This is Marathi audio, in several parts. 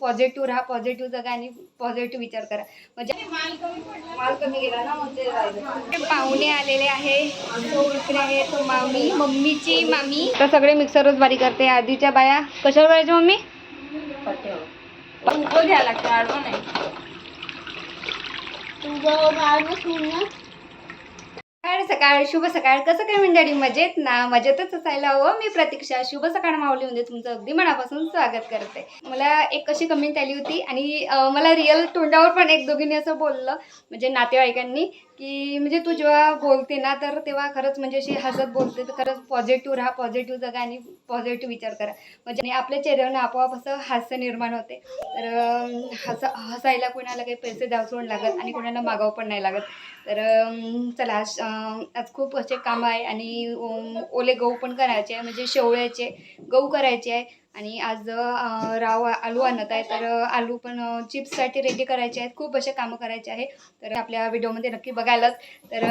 पॉझिटिव्ह राहा पॉझिटिव्ह जगा आणि पॉझिटिव्ह विचार करा. म्हणजे माल कमी गेला ना पाहुणे आलेले आहे. तो इकडे आहे तो मामी मम्मीची मामी. तर सगळे मिक्सरच बारी करते. आधीच्या बाया. कशावर करायच्या मम्मी? घ्यायला लागतं आडवं नाही. सकाळ सकाळ शुभ सकाळ. कसं काय मंडळी? मजेत ना? मजेतच असायला हवं. मी प्रतीक्षा. शुभ सकाळ माऊलीमध्ये तुमचं अगदी मनापासून स्वागत करते. मला एक कशी कमेंट आली होती आणि मला रिअल तोंडावर पण एक दोघींनी असं बोललं म्हणजे नातेवाईकांनी. की म्हणजे तू जेव्हा बोलते ना तर तेव्हा खरंच म्हणजे अशी हसत बोलते तर खरंच पॉझिटिव्ह राहा पॉझिटिव्ह जगा आणि पॉझिटिव्ह विचार करा. म्हणजे आपल्या चेहऱ्यावर आपोआप असं हास्य निर्माण होते. तर हस हसायला कोणाला काही पैसे द्यावं लागत आणि कोणाला मागावं पण नाही लागत. तर चला आज आज खूप असे कामं आहे आणि ओले गहू पण करायचे आहे म्हणजे शेवळ्याचे गहू करायचे आहे. आणि आज राव आलू आणत आहे तर आलू पण चिप्ससाठी रेडी करायचे आहेत. खूप असे कामं करायचे आहे तर आपल्या व्हिडिओमध्ये नक्की बघायलाच. तर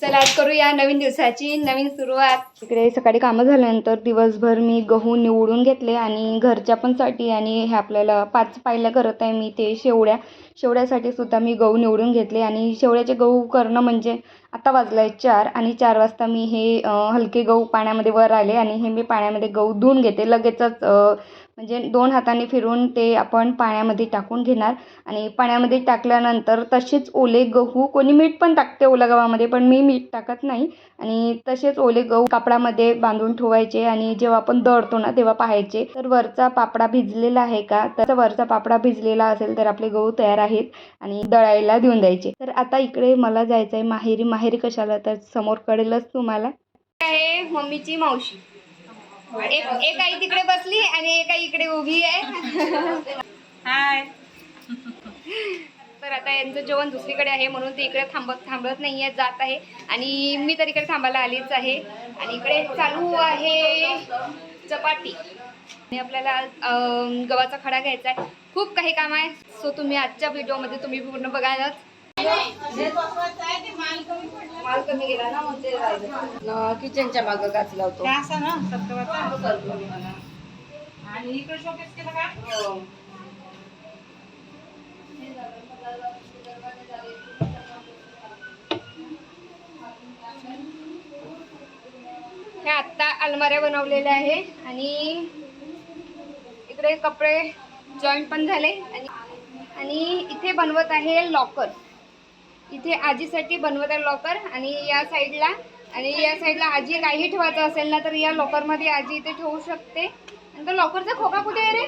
चला आज करूया नवीन दिवसाची नवीन सुरुवात. इकडे सकाळी कामं झाल्यानंतर दिवसभर मी गहू निवडून घेतले आणि घरच्या पण साठी आणि हे आपल्याला पाच पायल्या करत आहे मी ते शेवड्या. शेवड्यासाठी सुद्धा मी गहू निवडून घेतले आणि शेवड्याचे गहू करणं म्हणजे आता वाजला आहे चार आणि चार वाजता मी हे हलके गहू पाण्यामध्ये वर आले आणि हे मी पाण्यामध्ये गहू धुवून घेते. लगेचच म्हणजे दोन हाताने फिरून ते आपण पाण्यामध्ये टाकून घेणार. आणि पाण्यामध्ये टाकल्यानंतर तसेच ओले गहू कोणी मीठ पण टाकते ओल्या गव्हामध्ये पण मी मीठ टाकत नाही. आणि तसेच ओले गहू कापडामध्ये बांधून ठेवायचे आणि जेव्हा आपण दळतो ना तेव्हा पाहायचे. तर वरचा पापडा भिजलेला आहे का? तर वरचा पापडा भिजलेला असेल तर आपले गहू तयार आहेत आणि दळायला देऊन द्यायचे. तर आता इकडे मला जायचं आहे माहेरी. माहेरी कशाला? तर समोर कळेलच तुम्हाला. आहे मम्मीची मावशी. एक एक आई तिकडे बसली आणि एक आई इकडे उभी आहे. हाय. तर आता यांचं जेवण दुसरीकडे आहे म्हणून ते इकडे थांबत थांबत नाही आहे जात आहे. आणि मी तर इकडे थांबायला आलीच आहे. आणि इकडे चालू आहे चपाती. आणि आपल्याला गव्हाचा खडा घ्यायचा आहे. खूप काही काम आहे. सो तुम्ही आजच्या व्हिडिओमध्ये तुम्ही पूर्ण बघायलाच माल कमी गेला ना मग ते राहिलं. किचनच्या मागं गाचला होतो. असं ना आणि इकडे शोकेस केला का? हे आत्ता अलमाऱ्या बनवलेल्या आहे आणि इकडे कपडे जॉईंट पण झाले. आणि आणि इथे बनवत आहे लॉकर इथे आजीसाठी बनवत आहे लॉकर आणि या साईडला आणि या साईडला आजी काही ठेवायचं असेल ना तर या लॉकरमध्ये आजी इथे ठेवू शकते. आणि तो लॉकरचा खोका कुठे आहे रे?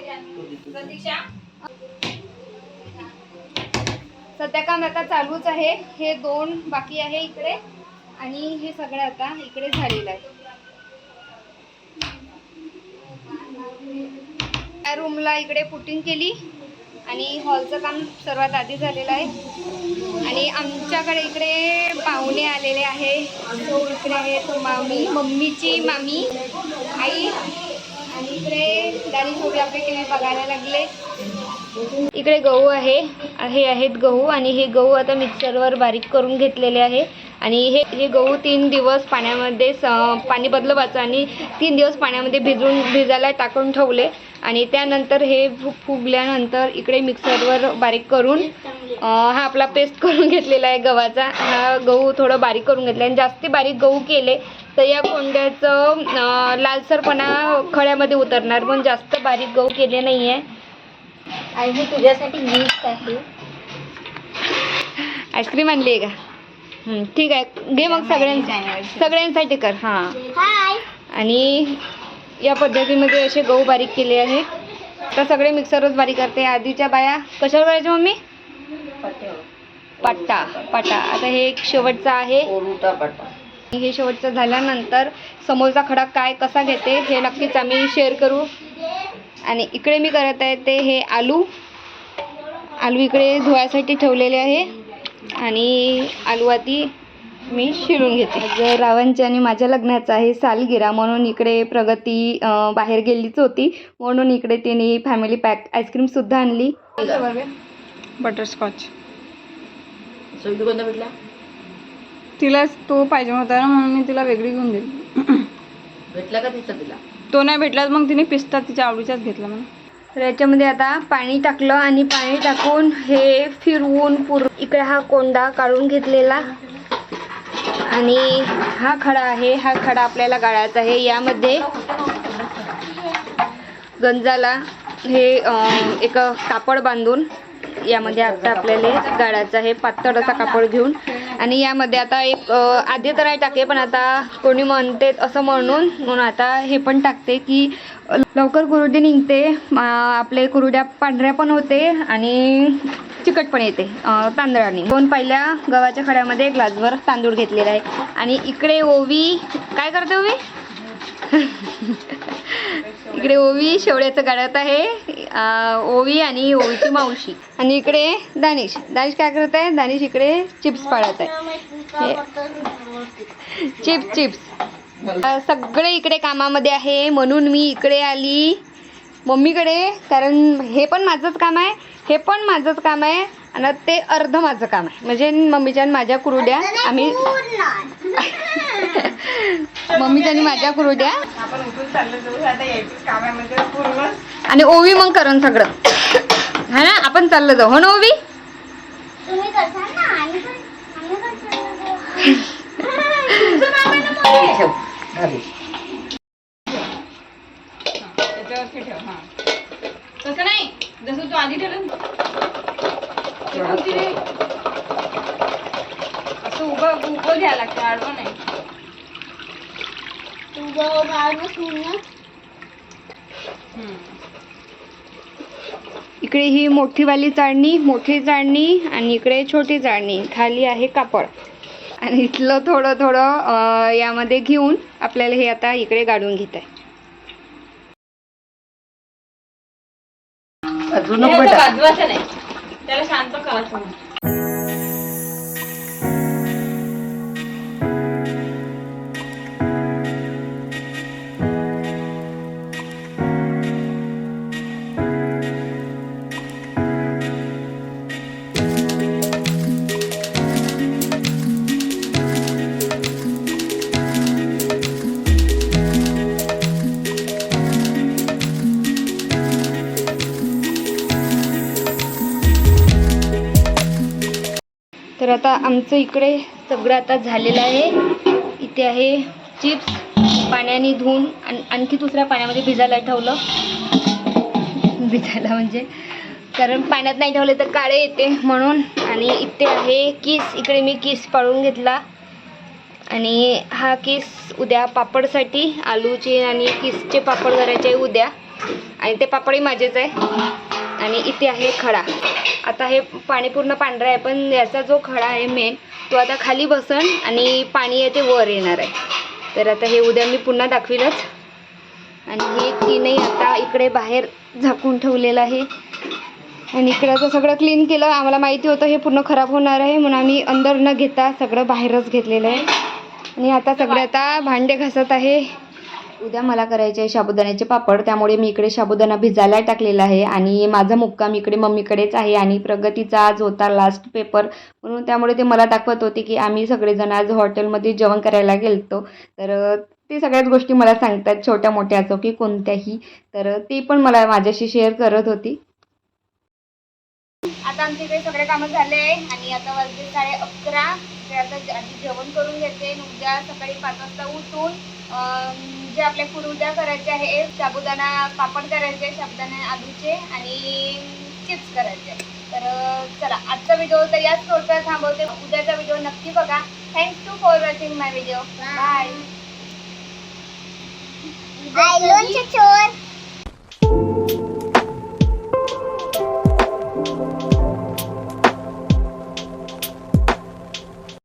सध्या काम आता चालूच आहे. हे दोन बाकी आहे इकडे आणि हे सगळं आता इकडे झालेलं आहे. रूमला इकडे पुटिंग केली आणि हॉलचं काम सर्वात आधी झालेलं आहे. आणि आमच्याकडे इकडे पाहुणे आलेले आहे. तो इकडे आहे तो मामी मम्मीची मामी. आई. आणि इकडे दादी छोटी आपले टी बघायला लागले. इकडे गहू आहे. हे आहेत गहू आणि हे गहू आता मिक्सरवर बारीक करून घेतलेले आहे. आणि हे हे गहू तीन दिवस पाण्यामध्ये स पाणी बदलवायचं आणि तीन दिवस पाण्यामध्ये भिजून भिजायला टाकून ठेवले. आणि त्यानंतर हे फुगल्यानंतर इकडे मिक्सरवर बारीक करून हा आपला पेस्ट करून घेतलेला आहे गव्हाचा. हा गहू थोडं बारीक करून घेतला आणि जास्ती बारीक गहू केले तर या कोंड्याचं लालसरपणा खळ्यामध्ये उतरणार पण जास्त बारीक गहू केले नाही आहे आई हे तुझ्यासाठी गिफ्ट आहे आईस्क्रीम आणली आहे का? हं, ठीक आहे. घे मग सगळ्यां सगळ्यांसाठी कर हां. आणि या पद्धतीमध्ये असे गहू बारीक केले आहे तर सगळे मिक्सरच बारीक करते. आधीच्या बाया कशावर करायच्या मम्मी? पट्टा पट्टा. आता हे एक शेवटचा आहे. हे शेवटचं झाल्यानंतर समोरचा खडा काय कसा घेते हे नक्कीच आम्ही शेअर करू. आणि इकडे मी करत आहे ते हे आलू. आलू इकडे धुवायसाठी ठेवलेले आहे. आणि आलू आधी मी शिरून घेते. आज रावांची आणि माझ्या लग्नाचा आहे सालगिरा म्हणून इकडे प्रगती बाहेर गेलीच होती. म्हणून इकडे तिने फॅमिली पॅक आईस्क्रीमसुद्धा आणली. बटरस्कॉच कोणता भेटला? तिलाच तो पाहिजे होता ना म्हणून मी तिला वेगळी घेऊन दिली. भेटला का तिचा तिला? तो नाही भेटला मग तिने पिस्ता तिच्या आवडीचाच घेतला म्हणून. तर याच्यामध्ये आता पाणी टाकलं आणि पाणी टाकून हे फिरवून पूर्ण इकडे हा कोंडा काढून घेतलेला. आणि हा खडा आहे हा खडा आपल्याला गाळायचा आहे. यामध्ये गंजाला हे एक कापड बांधून यामध्ये आता आपल्याला गाळायचं आहे पातळ असा कापड घेऊन. आणि यामध्ये आता एक आधी तर नाही टाके पण आता कोणी म्हणते असं म्हणून म्हणून आता हे पण टाकते की लवकर कुरुडी निघते. आपले कुरुड्या पांढऱ्या पण होते आणि तिखट पण येते तांदळाने. दोन पहिल्या गव्हाच्या खड्यामध्ये ग्लासभर तांदूळ घेतलेला आहे. आणि इकडे ओवी काय करते ओवी? इकडे ओवी शेवड्याचं गाडत आहे. ओवी आणि ओवीची मावशी. आणि इकडे दानिश. दानिश काय करत आहे? दानिश इकडे चिप्स पाळत आहे. Chips chips. सगळे इकडे कामामध्ये आहे. म्हणून मी इकडे आली. मम्मीकडे कारण हे पण माझंच काम आहे. हे पण माझंच काम आहे आणि ते अर्ध माझं काम आहे. म्हणजे मम्मीच्या आणि माझ्या कुरुड्या आम्ही मम्मीच्या आणि माझ्या कुरुड्या. म्हणजे पूर्ण आणि ओवी मग करण सगळं. हा ना? आपण चाललं जाऊ. हो ना ओवी? ठेव. हा. तसं नाही. जसं तू आधी ठेवलं? असं उभं उभं घ्यायला लागतं आडवं नाही. इकडे ही मोठीवाली चाळणी मोठी चाळणी आणि इकडे छोटी चाळणी. खाली आहे कापड. आणि इथलं थोडं थोडं अं, यामध्ये घेऊन आपल्याला हे आता इकडे गाडून घेत आहे రెండు तर आता आमचं इकडे सगळं आता झालेलं आहे. इथे आहे चिप्स पाण्याने धुवून आणखी दुसऱ्या पाण्यामध्ये भिजायला ठेवलं. भिजायला म्हणजे? कारण पाण्यात नाही ठेवले तर काळे येते म्हणून. आणि इथे आहे किस. इकडे मी किस पाळून घेतला. आणि हा किस उद्या पापडसाठी आलूचे आणि किसचे पापड करायचे आहे उद्या. आणि ते पापडही माझेच आहे. आणि इथे आहे खडा. आता हे पाणी पूर्ण पांढरं आहे पण याचा जो खडा आहे मेन तो आता खाली बसन आणि पाणी आहे ते वर येणार आहे. तर आता हे उद्या मी पुन्हा दाखवीलच. आणि हे तीनही आता इकडे बाहेर झाकून ठेवलेलं आहे. आणि इकडे सगळं क्लीन केलं आम्हाला माहिती होतं हे पूर्ण खराब होणार आहे म्हणून आम्ही अंदर न घेता सगळं बाहेरच घेतलेलं आहे. आणि आता सगळे आता भांडे घासत आहे. उद्या मला करायचे आहे साबुदाण्याचे पापड त्यामुळे मी इकडे साबुदाणा भिजायला टाकलेला आहे आणि माझा मुक्काम इकडे मम्मीकडेच आहे आणि प्रगतीचा आज होता लास्ट पेपर म्हणून त्यामुळे ते मला दाखवत होते की आम्ही सगळेजण आज हॉटेलमध्ये जेवण करायला गेलतो. तर ते सगळ्याच गोष्टी मला सांगतात छोट्या मोठ्या असो की कोणत्याही. तर ते पण मला माझ्याशी शेअर करत होती. आता आमच्या इकडे सगळे कामं झाले आणि आता वाजले साडे अकरा. आता आधी जेवण करून घेते. उद्या सकाळी पाच वाजता उठून जे आपल्या कुरुद्या करायचे आहे साबुदाणा पापड करायचे साबुदाणा आलूचे आणि चिप्स करायचे तर चला आजचा व्हिडिओ तर याच थोडक्यात थांबवते. उद्याचा व्हिडिओ नक्की बघा. Thanks to for watching my video bye चोर